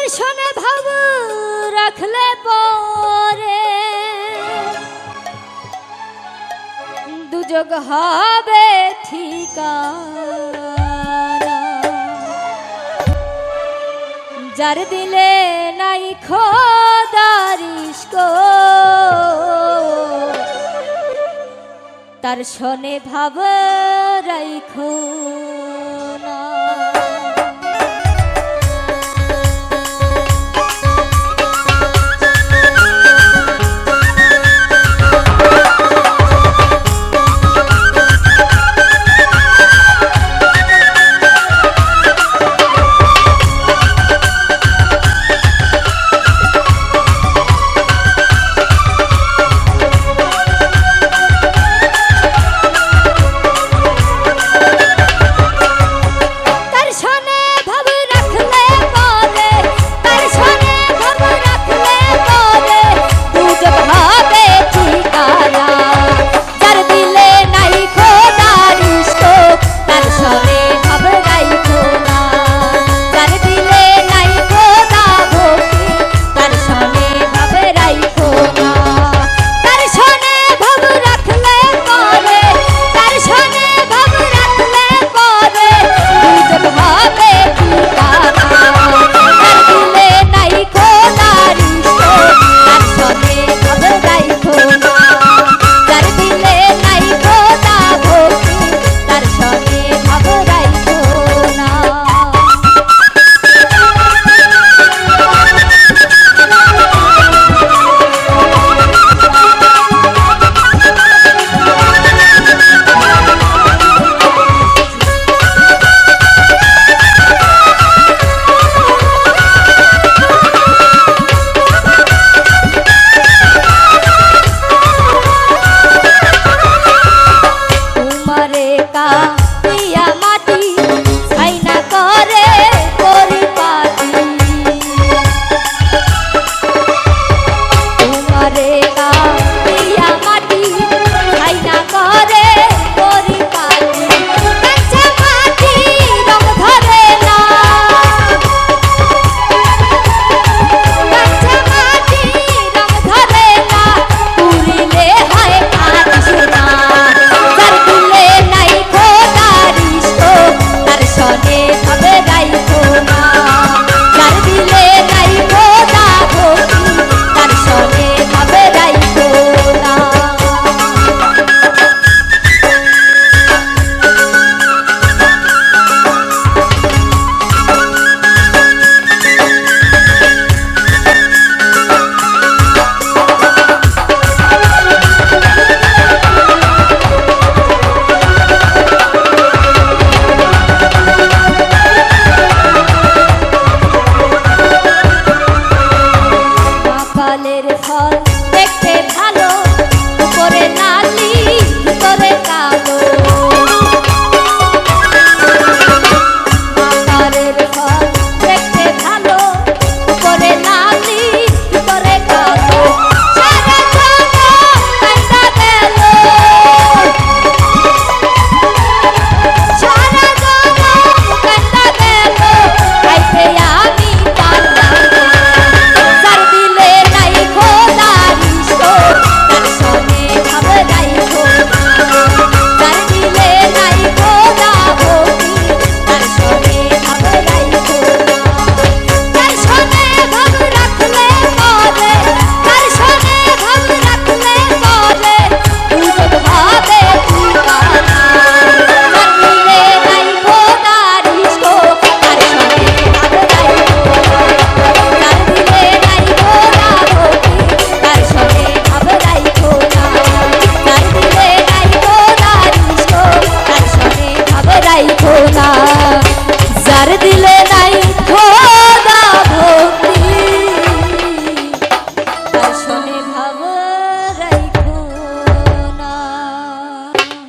দর্শনে ভাব রাখলে পরে। দুযোগ হবে ঠিক যার দিলে নাই খোদারিস তার শোনে ভাব রাইখো না। 나